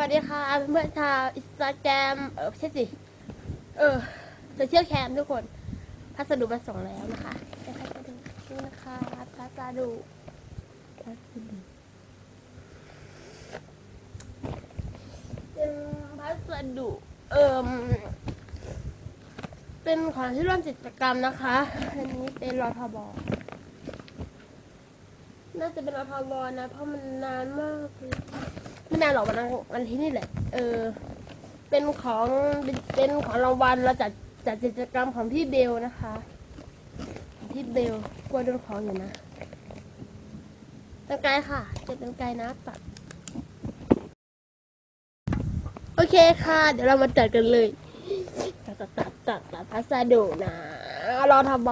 วัสดีค่ะเพื่อนชาวอินสตาแกรมเออไม่ใช่สิ เออโซเชียลแคมทุกคน พัสดุมาส่งแล้วนะคะได้พัสดุนี่นะคะพัสดุพัสดุเป็นพัสดุเอ่มเป็นของที่ร่วมกิจกรรมนะคะ อันนี้เป็นรอทบน่าจะเป็นรอทบนะ เพราะมันนานมากเลย ไม่นานหรอกวันนั้นวันที่นี่แหละ เออ เป็นของเป็นของรางวัลเราจัดจัดกิจกรรมของพี่เบลนะคะพี่เบลกลัวโดนของอยู่นะเป็นไกลค่ะจะเป็นไกลนะตัดโอเคค่ะ เดี๋ยวเรามาตัดกันเลย ตัดตัดตัดตัดตัดพัสดุนะรอทบ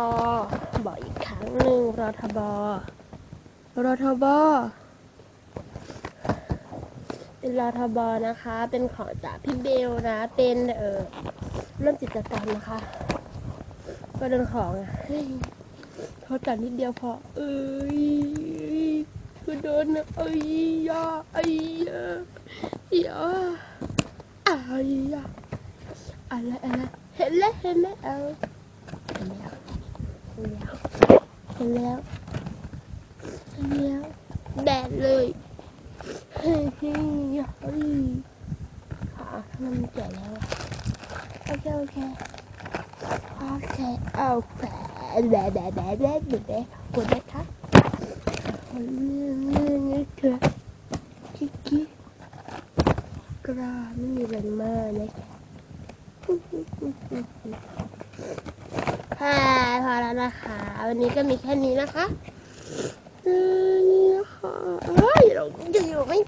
บอกอีกครั้งหนึ่งรอทบอรอทบอ เป็นรอทบอนะคะ เป็นของจากพี่เบลนะ เป็นเออริ่มกิจกรรมนะคะ ก็โดนของอะเขาจัดนิดเดียวพอ เอ้ยก็โดนนะเอ้ยยาไอ้ยายาไอ้ยยาอะไรอะไรเห็นแล้วเห็นแล้วเอาเห็นแล้วเห็นแล้วเห็นแล้วเห็นแล้วแดดเลย เฮ้ยเฮ้ยขาทำไมมันแก่แล้วอะโอเคโอเคโอเคเอาแผลแดดแดดแดดแดดแดดแดดกดนะคะเรื่องเรื่องนี้คือคิกคิกกราไม่มีอะไรมากนะคะค่ะพอแล้วนะคะ วันนี้ก็มีแค่นี้นะคะนี่นะคะเฮ้ยเราจะ Máy.